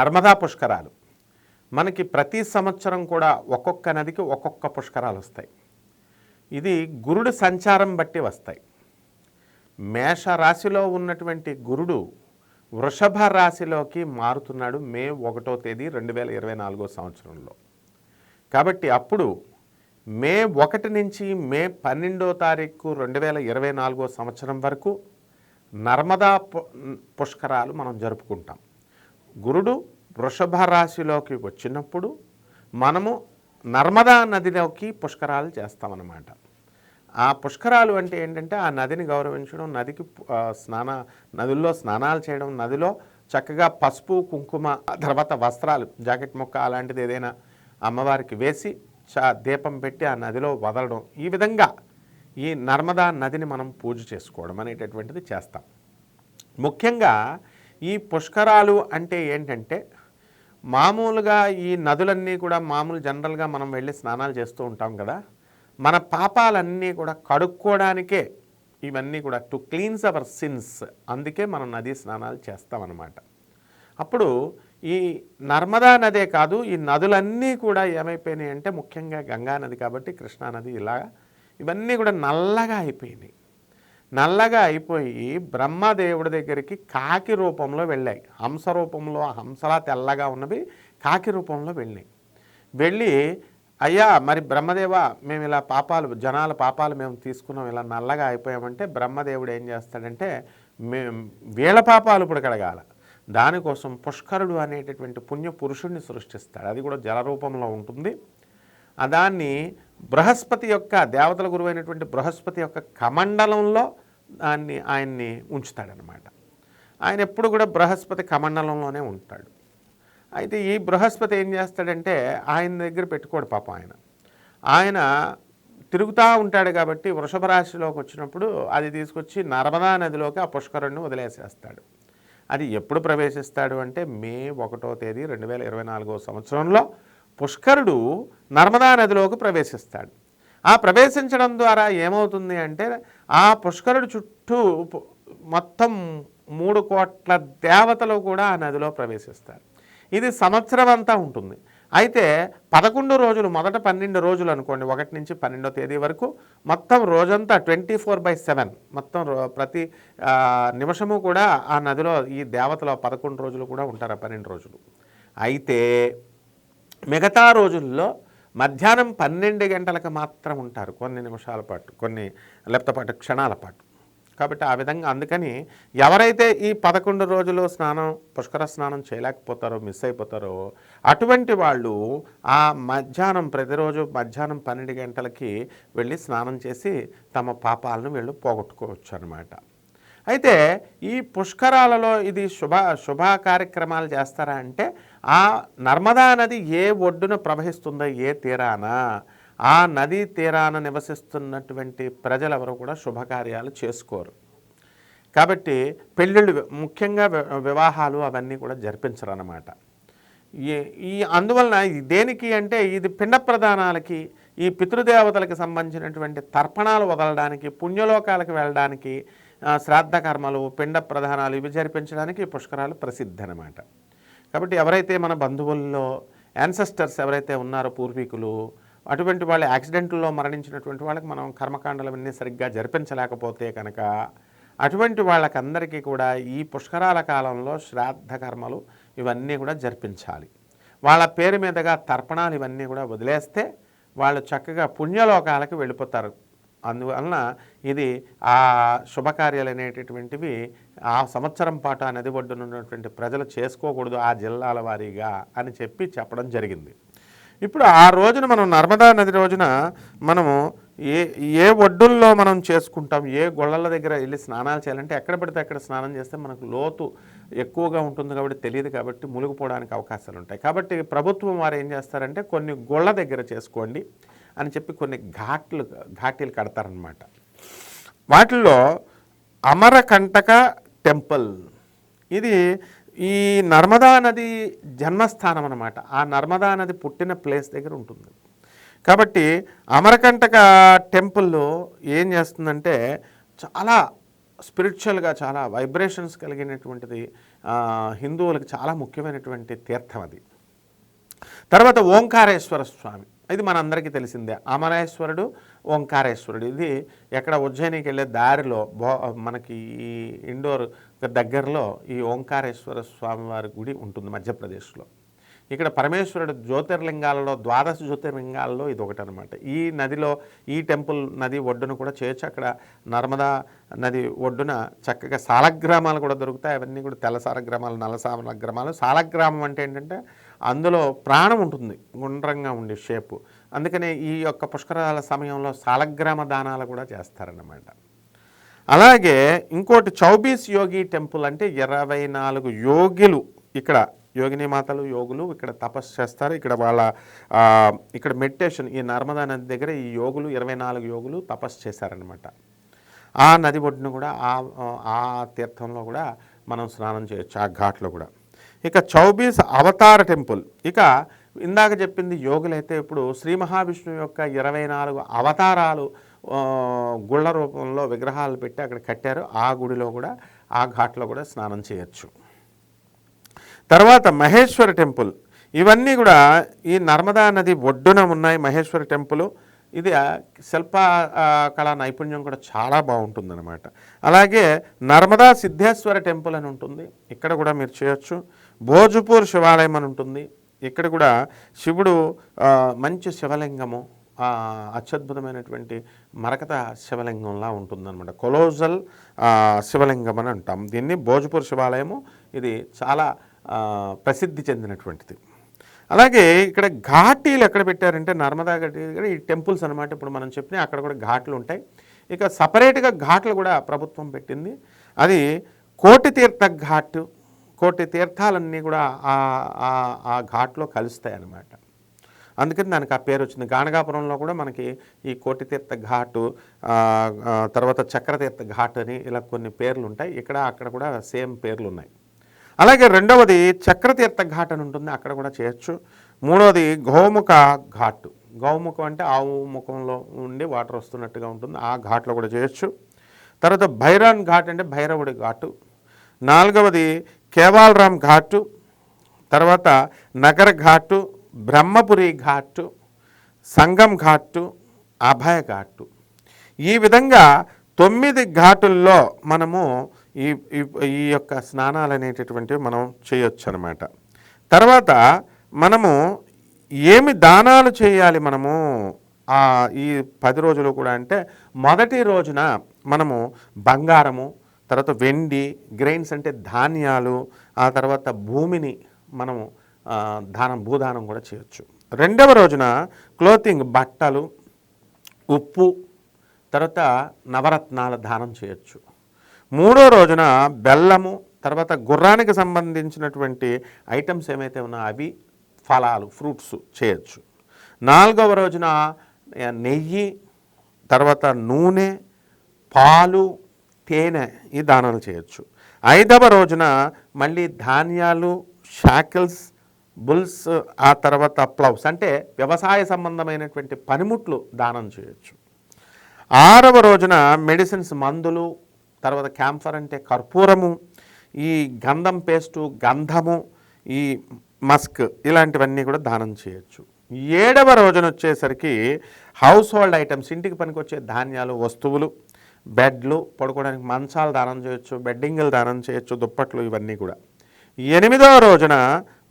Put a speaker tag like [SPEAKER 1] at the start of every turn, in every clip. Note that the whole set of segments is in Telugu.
[SPEAKER 1] నర్మదా పుష్కరాలు. మనకి ప్రతి సంవత్సరం కూడా ఒక్కొక్క నదికి ఒక్కొక్క పుష్కరాలు వస్తాయి. ఇది గురుడు సంచారం బట్టి వస్తాయి. మేష రాశిలో ఉన్నటువంటి గురుడు వృషభ రాశిలోకి మారుతున్నాడు మే ఒకటో తేదీ రెండు వేల ఇరవై నాలుగో సంవత్సరంలో. కాబట్టి అప్పుడు మే ఒకటి నుంచి మే పన్నెండో తారీఖు రెండు వేల ఇరవై నాలుగో సంవత్సరం వరకు నర్మదా పుష్కరాలు మనం జరుపుకుంటాం. గురుడు వృషభ రాశిలోకి వచ్చినప్పుడు మనము నర్మదా నదిలోకి పుష్కరాలు చేస్తామన్నమాట. ఆ పుష్కరాలు అంటే ఏంటంటే ఆ నదిని గౌరవించడం నదికి స్నాన నదుల్లో స్నానాలు చేయడం నదిలో చక్కగా పసుపు కుంకుమ తర్వాత వస్త్రాలు జాకెట్ ముక్క అలాంటిది ఏదైనా అమ్మవారికి వేసి చా దీపం పెట్టి ఆ నదిలో వదలడం. ఈ విధంగా ఈ నర్మదా నదిని మనం పూజ చేసుకోవడం అనేటటువంటిది చేస్తాం. ముఖ్యంగా ఈ పుష్కరాలు అంటే ఏంటంటే మామూలుగా ఈ నదులన్నీ కూడా మామూలు జనరల్గా మనం వెళ్ళి స్నానాలు చేస్తూ ఉంటాం కదా మన పాపాలన్నీ కూడా కడుక్కోవడానికే ఇవన్నీ కూడా టు క్లీన్స్ అవర్ సిన్స్ అందుకే మనం నదీ స్నానాలు చేస్తామన్నమాట. అప్పుడు ఈ నర్మదా నదే కాదు ఈ నదులన్నీ కూడా ఏమైపోయినాయి అంటే ముఖ్యంగా గంగా నది కాబట్టి కృష్ణా నది ఇలా ఇవన్నీ కూడా నల్లగా అయిపోయినాయి. నల్లగా అయిపోయి బ్రహ్మదేవుడి దగ్గరికి కాకి రూపంలో వెళ్ళాయి. హంస రూపంలో హంసలా తెల్లగా ఉన్నవి కాకి రూపంలో వెళ్ళాయి వెళ్ళి అయ్యా మరి బ్రహ్మదేవ మేము ఇలా పాపాలు జనాల పాపాలు మేము తీసుకున్నాం ఇలా నల్లగా అయిపోయామంటే బ్రహ్మదేవుడు ఏం చేస్తాడంటే మే వీళ్ళ పాపాలు ఇప్పుడు కడగాల. దానికోసం పుష్కరుడు అనేటటువంటి పుణ్య పురుషుణ్ణి సృష్టిస్తాడు. అది కూడా జల రూపంలో ఉంటుంది. దాన్ని బృహస్పతి యొక్క దేవతల గురువైనటువంటి బృహస్పతి యొక్క కమండలంలో దాన్ని ఆయన్ని ఉంచుతాడనమాట. ఆయన ఎప్పుడు కూడా బృహస్పతి కమండలంలోనే ఉంటాడు. అయితే ఈ బృహస్పతి ఏం చేస్తాడంటే ఆయన దగ్గర పెట్టుకోడు పాపం ఆయన. ఆయన తిరుగుతూ ఉంటాడు కాబట్టి వృషభ రాశిలోకి వచ్చినప్పుడు అది తీసుకొచ్చి నర్మదా నదిలోకి ఆ పుష్కరుణ్ణి వదిలేసేస్తాడు. అది ఎప్పుడు ప్రవేశిస్తాడు అంటే మే ఒకటో తేదీ రెండు వేల ఇరవై నాలుగో సంవత్సరంలో పుష్కరుడు నర్మదా నదిలోకి ప్రవేశిస్తాడు. ఆ ప్రవేశించడం ద్వారా ఏమవుతుంది అంటే ఆ పుష్కరుడు చుట్టూ మొత్తం మూడు కోట్ల దేవతలు కూడా ఆ నదిలో ప్రవేశిస్తారు. ఇది సంవత్సరం అంతా ఉంటుంది. అయితే పదకొండు రోజులు మొదట పన్నెండు రోజులు అనుకోండి ఒకటి నుంచి పన్నెండో తేదీ వరకు మొత్తం రోజంతా ట్వంటీ ఫోర్ బై సెవెన్ మొత్తం రో- ప్రతి నిమిషము కూడా ఆ నదిలో ఈ దేవతలో పదకొండు రోజులు కూడా ఉంటారు ఆ పన్నెండు రోజులు. అయితే మిగతా రోజుల్లో మధ్యాహ్నం పన్నెండు గంటలకు మాత్రం ఉంటారు కొన్ని నిమిషాల పాటు కొన్ని లేకపోతే పాటు క్షణాల పాటు. కాబట్టి ఆ విధంగా అందుకని ఎవరైతే ఈ పదకొండు రోజులు స్నానం పుష్కర స్నానం చేయలేకపోతారో మిస్ అయిపోతారో అటువంటి వాళ్ళు ఆ మధ్యాహ్నం ప్రతిరోజు మధ్యాహ్నం పన్నెండు గంటలకి వెళ్ళి స్నానం చేసి తమ పాపాలను వీళ్ళు పోగొట్టుకోవచ్చు అనమాట అయితే ఈ పుష్కరాలలో ఇది శుభ శుభ కార్యక్రమాలు చేస్తారా అంటే ఆ నర్మదా నది ఏ ఒడ్డున ప్రవహిస్తుందో ఏ తీరాన ఆ నదీ తీరాన నివసిస్తున్నటువంటి ప్రజలెవరు కూడా శుభకార్యాలు చేసుకోరు. కాబట్టి పెళ్ళిళ్ళు ముఖ్యంగా వి- వివాహాలు అవన్నీ కూడా జరిపించరు అన్నమాట ఈ ఈ అందువలన దేనికి అంటే ఇది పిండ ప్రధానాలకి ఈ పితృదేవతలకు సంబంధించినటువంటి తర్పణాలు వదలడానికి పుణ్యలోకాలకు వెళ్ళడానికి శ్రాద్ధ కర్మలు పిండ ప్రధానాలు ఇవి జరిపించడానికి ఈ పుష్కరాలు ప్రసిద్ధి అనమాట కాబట్టి ఎవరైతే మన బంధువుల్లో యాన్సెస్టర్స్ ఎవరైతే ఉన్నారో పూర్వీకులు అటువంటి వాళ్ళు యాక్సిడెంట్లో మరణించినటువంటి వాళ్ళకి మనం కర్మకాండలు అన్నీ సరిగ్గా జరిపించలేకపోతే కనుక అటువంటి వాళ్ళకందరికీ కూడా ఈ పుష్కరాల కాలంలో శ్రాద్ధ కర్మలు ఇవన్నీ కూడా జరిపించాలి. వాళ్ళ పేరు మీదుగా తర్పణాలు ఇవన్నీ కూడా వదిలేస్తే వాళ్ళు చక్కగా పుణ్యలోకాలకు వెళ్ళిపోతారు. అందువలన ఇది ఆ శుభకార్యాలు అనేటటువంటివి ఆ సంవత్సరం పాటు ఆ నది ఒడ్డున ఉన్నటువంటి ప్రజలు చేసుకోకూడదు ఆ జిల్లాల వారీగా అని చెప్పి చెప్పడం జరిగింది. ఇప్పుడు ఆ రోజున మనం నర్మదా నది రోజున మనము ఏ ఏ ఒడ్డుల్లో మనం చేసుకుంటాం ఏ గొళ్ళల దగ్గర వెళ్ళి స్నానాలు చేయాలంటే ఎక్కడ పడితే అక్కడ స్నానం చేస్తే మనకు లోతు ఎక్కువగా ఉంటుంది కాబట్టి తెలియదు కాబట్టి మునిగిపోవడానికి అవకాశాలు ఉంటాయి. కాబట్టి ప్రభుత్వం వారు ఏం చేస్తారంటే కొన్ని గొళ్ళ దగ్గర చేసుకోండి. అని చెప్పి కొన్ని ఘాట్లు ఘాటీలు కడతారనమాట వాటిల్లో అమరకంటక టెంపుల్. ఇది ఈ నర్మదా నది జన్మస్థానం అనమాట ఆ నర్మదా నది పుట్టిన ప్లేస్ దగ్గర ఉంటుంది. కాబట్టి అమరకంటక టెంపుల్లో ఏం చేస్తుందంటే చాలా స్పిరిచువల్గా చాలా వైబ్రేషన్స్ కలిగినటువంటిది హిందువులకు చాలా ముఖ్యమైనటువంటి తీర్థం అది. తర్వాత ఓంకారేశ్వర స్వామి. ఇది మనందరికీ తెలిసిందే. అమరేశ్వరుడు ఓంకారేశ్వరుడు. ఇది ఎక్కడ ఉజ్జయినికి వెళ్ళే దారిలో బో మనకి ఈ ఇండోర్ దగ్గరలో ఈ ఓంకారేశ్వర స్వామివారి గుడి ఉంటుంది మధ్యప్రదేశ్లో. ఇక్కడ పరమేశ్వరుడు జ్యోతిర్లింగాలలో ద్వాదశ జ్యోతిర్లింగాలలో ఇది ఒకటి అనమాట ఈ నదిలో ఈ టెంపుల్ నది ఒడ్డున కూడా చేయొచ్చు. అక్కడ నర్మదా నది ఒడ్డున చక్కగా సాలగ్రామాలు కూడా దొరుకుతాయి. అవన్నీ కూడా తెల్ల సాలగ్రామాలు నల్ల సాలగ్రామాలు. సాలగ్రామం అంటే ఏంటంటే అందులో ప్రాణం ఉంటుంది గుండ్రంగా ఉండే షేపు. అందుకనే ఈ యొక్క పుష్కరాల సమయంలో సాలగ్రామ దానాలు కూడా చేస్తారన్నమాట. అలాగే ఇంకోటి చౌబీస్ యోగి టెంపుల్ అంటే ఇరవై నాలుగు యోగిలు ఇక్కడ యోగిని మాతలు యోగులు ఇక్కడ తపస్సు చేస్తారు. ఇక్కడ వాళ్ళ ఇక్కడ మెడిటేషన్ ఈ నర్మదా నది దగ్గర ఈ యోగులు ఇరవై నాలుగు యోగులు తపస్సు చేశారనమాట ఆ నది ఒడ్డున కూడా ఆ ఆ తీర్థంలో కూడా మనం స్నానం చేయొచ్చు ఆ ఘాట్లో కూడా. ఇక చౌబీస్ అవతార టెంపుల్. ఇక ఇందాక చెప్పింది యోగులైతే ఇప్పుడు శ్రీ మహావిష్ణువు యొక్క ఇరవై నాలుగు అవతారాలు గుళ్ళ రూపంలో విగ్రహాలు పెట్టి అక్కడ కట్టారు. ఆ గుడిలో కూడా ఆ ఘాట్లో కూడా స్నానం చేయొచ్చు. తర్వాత మహేశ్వర టెంపుల్. ఇవన్నీ కూడా ఈ నర్మదా నది ఒడ్డున ఉన్నాయి మహేశ్వర టెంపుల్. ఇది శిల్ప కళా నైపుణ్యం కూడా చాలా బాగుంటుందన్నమాట. అలాగే నర్మదా సిద్ధేశ్వర టెంపుల్ అని ఉంటుంది. ఇక్కడ కూడా మీరు చేయొచ్చు. భోజపూర్ శివాలయం అని ఉంటుంది. ఇక్కడ కూడా శివుడు మంచి శివలింగము అత్యద్భుతమైనటువంటి మరకత శివలింగంలా ఉంటుందన్నమాట. కొలోజల్ శివలింగం అని అంటాం. దీన్ని భోజపూర్ శివాలయము ఇది చాలా ప్రసిద్ధి చెందినటువంటిది. అలాగే ఇక్కడ ఘాటీలు ఎక్కడ పెట్టారంటే నర్మదా ఘాటీ దగ్గర ఈ టెంపుల్స్ అనమాట ఇప్పుడు మనం చెప్పిన అక్కడ కూడా ఘాట్లు ఉంటాయి. ఇక సపరేట్గా ఘాట్లు కూడా ప్రభుత్వం పెట్టింది. అది కోటి తీర్థ ఘాట్ కోటి తీర్థాలన్నీ కూడా ఆ ఆ- ఘాట్లో కలుస్తాయి అన్నమాట అందుకని దానికి ఆ పేరు వచ్చింది గాణగాపురంలో కూడా మనకి ఈ కోటితీర్థ ఘాటు తర్వాత చక్రతీర్థ ఘాట్ అని ఇలా కొన్ని పేర్లు ఉంటాయి ఇక్కడ అక్కడ కూడా సేమ్ పేర్లు ఉన్నాయి అలాగే రెండవది చక్రతీర్థ ఘాట్ అని ఉంటుంది. అక్కడ కూడా చేయొచ్చు. మూడవది గోముఖ ఘాట్. గోముఖం అంటే ఆవు ముఖంలో ఉండి వాటర్ వస్తున్నట్టుగా ఉంటుంది. ఆ ఘాట్లో కూడా చేయొచ్చు. తర్వాత భైరాన్ ఘాట్ అంటే భైరవుడి ఘాటు. నాలుగవది కేవాలరామ్ ఘాటు తర్వాత నగర ఘాటు బ్రహ్మపురి ఘాటు సంగం ఘాటు అభయ ఘాటు. ఈ విధంగా తొమ్మిది ఘాటుల్లో మనము ఈ ఈ- యొక్క స్నానాలు అనేటటువంటివి మనం చేయొచ్చు అనమాట తర్వాత మనము ఏమి దానాలు చేయాలి మనము? ఈ పది రోజులు కూడా అంటే మొదటి రోజున మనము బంగారము తర్వాత వెండి గ్రెయిన్స్ అంటే ధాన్యాలు ఆ తర్వాత భూమిని మనము దానం భూదానం కూడా చేయొచ్చు. రెండవ రోజున క్లోతింగ్ బట్టలు ఉప్పు తర్వాత నవరత్నాల దానం చేయొచ్చు. మూడో రోజున బెల్లము తర్వాత గుర్రానికి సంబంధించినటువంటి ఐటమ్స్ ఏమైతే ఉన్నాయో అవి ఫలాలు ఫ్రూట్స్ చేయొచ్చు. నాలుగవ రోజున నెయ్యి తర్వాత నూనె పాలు తేనె ఈ దానాలు చేయొచ్చు. ఐదవ రోజున మళ్ళీ ధాన్యాలు షాకిల్స్ బుల్స్ ఆ తర్వాత ప్లవ్స్ అంటే వ్యవసాయ సంబంధమైనటువంటి పనిముట్లు దానం చేయొచ్చు. ఆరవ రోజున మెడిసిన్స్ మందులు తర్వాత క్యాంఫర్ అంటే కర్పూరము ఈ గంధం పేస్టు గంధము ఈ మస్క్ ఇలాంటివన్నీ కూడా దానం చేయొచ్చు. ఏడవ రోజున వచ్చేసరికి హౌస్ హోల్డ్ ఐటమ్స్ ఇంటికి పనికొచ్చే ధాన్యాలు వస్తువులు బెడ్లు పడుకోవడానికి మంచాలు దానం చేయొచ్చు బెడ్డింగులు దానం చేయొచ్చు దుప్పట్లు ఇవన్నీ కూడా. ఎనిమిదవ రోజున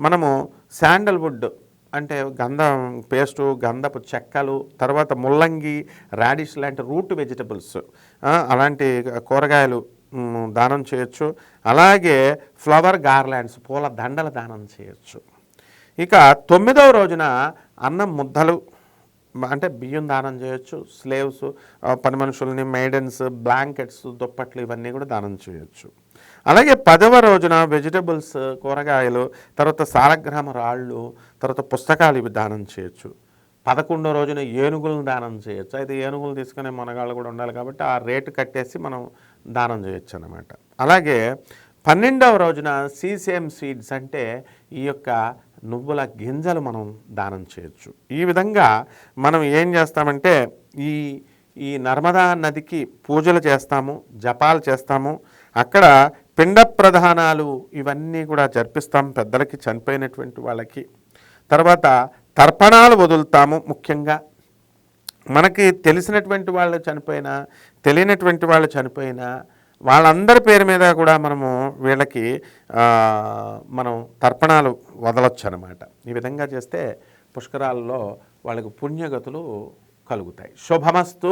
[SPEAKER 1] మనము శాండల్వుడ్ అంటే గంధం పేస్టు గంధపు చెక్కలు తర్వాత ముల్లంగి రాడిష్ లాంటి రూట్ వెజిటబుల్స్ అలాంటి కూరగాయలు దానం చేయొచ్చు. అలాగే ఫ్లవర్ గార్లాండ్స్ పూల దండలు దానం చేయొచ్చు. ఇక తొమ్మిదవ రోజున అన్నం ముద్దలు అంటే బియ్యం దానం చేయొచ్చు స్లేవ్స్ పని మనుషుల్ని మెయిడెన్స్ బ్లాంకెట్స్ దుప్పట్లు ఇవన్నీ కూడా దానం చేయొచ్చు. అలాగే పదవ రోజున వెజిటబుల్స్ కూరగాయలు తర్వాత సాలగ్రామ రాళ్ళు తర్వాత పుస్తకాలు ఇవి దానం చేయొచ్చు. పదకొండో రోజున ఏనుగులను దానం చేయొచ్చు. అయితే ఏనుగులు తీసుకునే మనగాళ్ళు కూడా ఉండాలి కాబట్టి ఆ రేటు కట్టేసి మనం దానం చేయొచ్చు అనమాట అలాగే పన్నెండవ రోజున సీసేమ్ సీడ్స్ అంటే ఈ యొక్క నువ్వుల గింజలు మనం దానం చేయొచ్చు. ఈ విధంగా మనం ఏం చేస్తామంటే ఈ ఈ నర్మదా నదికి పూజలు చేస్తాము జపాలు చేస్తాము. అక్కడ పిండ ప్రధానాలు ఇవన్నీ కూడా జరిపిస్తాం పెద్దలకి చనిపోయినటువంటి వాళ్ళకి. తర్వాత తర్పణాలు వదులుతాము ముఖ్యంగా. మనకి తెలిసినటువంటి వాళ్ళు చనిపోయినా తెలియనటువంటి వాళ్ళు చనిపోయినా వాళ్ళందరి పేరు మీద కూడా మనము వీళ్ళకి మనం తర్పణాలు వదలొచ్చు అనమాట ఈ విధంగా చేస్తే పుష్కరాల్లో వాళ్ళకు పుణ్యగతులు కలుగుతాయి. శుభమస్తు.